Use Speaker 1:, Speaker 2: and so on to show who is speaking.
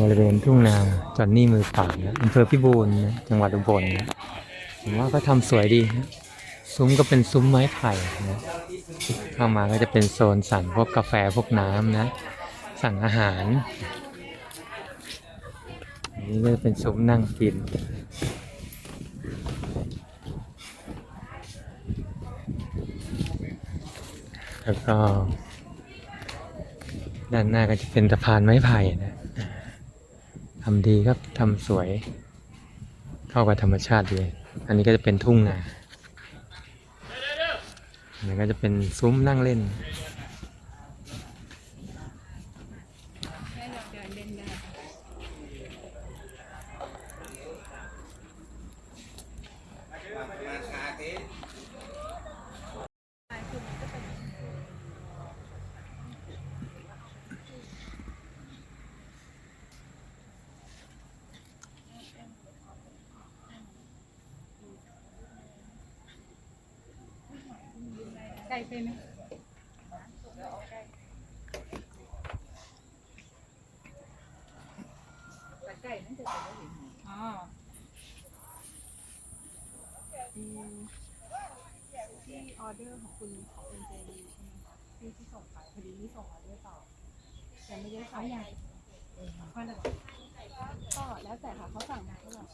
Speaker 1: บริเวณทุ่งนาจอนนี่มือป่านะอำเภอพิบูลนะจังหวัดอุบลนะผมว่าก็ทำสวยดีนะซุ้มก็เป็นซุ้มไม้ไผ่นะเข้ามาก็จะเป็นโซนสั่งพวกกาแฟพวกน้ำนะ สั่งอาหารนนี้ก็จะเป็นซุ้มนั่งกินแล้วก็ด้านหน้าก็จะเป็นสะพานไม้ไผ่นะ ทำดีครับทำสวย เข้ากับธรรมชาติดี อันนี้ก็จะเป็นทุ่งนาอันนี้ก็จะเป็นซุ้มนั่งเล่น
Speaker 2: ให้เราเดินเล่นได้ไก่เป็นไหมไก่นั่นจะเป็นอ๋อที่ออเดอร์ของคุณของคุณเจดีใช่ไหมที่ที่ส่งไปพอดีนี่ส่งออเดอร์ต่อยังไม่ได้สั่งยังก็แล้วแต่ค่ะเขาสั่งมาก็แบบ